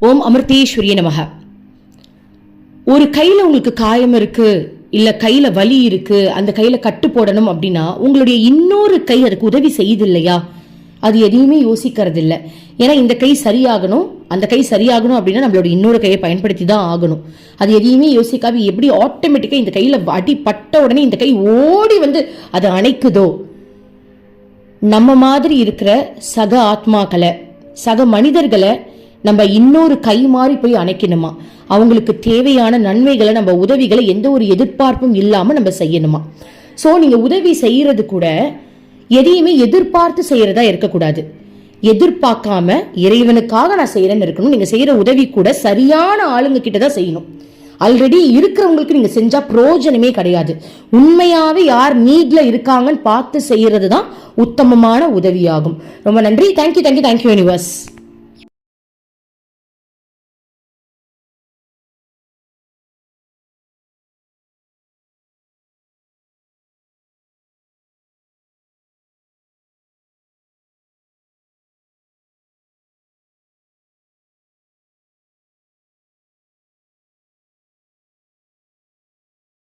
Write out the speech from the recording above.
ஓம் அமிர்தேஸ்வரிய நமக. ஒரு கையில் உங்களுக்கு காயம் இருக்கு இல்லை கையில் வலி இருக்கு அந்த கையில் கட்டு போடணும் அப்படின்னா உங்களுடைய இன்னொரு கை அதுக்கு உதவி செய்யுது இல்லையா அது எதையுமே யோசிக்கிறது இல்லை ஏன்னா இந்த கை சரியாகணும் அந்த கை சரியாகணும் அப்படின்னா நம்மளோட இன்னொரு கையை பயன்படுத்தி தான் ஆகணும். அது எதையுமே யோசிக்காம எப்படி ஆட்டோமேட்டிக்காக இந்த கையில் அடி பட்ட உடனே இந்த கை ஓடி வந்து அதை அணைக்குதோ? நம்ம மாதிரி இருக்கிற சக ஆத்மாக்களை சக மனிதர்களை நம்ம இன்னொரு கை மாறி போய் அணைக்கணுமா? அவங்களுக்கு தேவையான நன்மைகளை நம்ம உதவிகளை எந்த ஒரு எதிர்பார்ப்பும் இல்லாமல் நம்ம செய்யணுமா? ஸோ நீங்கள் உதவி செய்கிறது கூட எதையுமே எதிர்பார்த்து செய்கிறதா இருக்கக்கூடாது. எதிர்பார்க்காம இறைவனுக்காக நான் செய்கிறேன்னு இருக்கணும். நீங்கள் செய்கிற உதவி கூட சரியான ஆளுங்க கிட்ட தான் செய்யணும். ஆல்ரெடி இருக்கிறவங்களுக்கு நீங்கள் செஞ்சால் பிரயோஜனமே கிடையாது. உண்மையாகவே யார் நீட்ல இருக்காங்கன்னு பார்த்து செய்கிறது தான் உத்தமமான உதவியாகும். ரொம்ப நன்றி. Thank you thank you thank you universe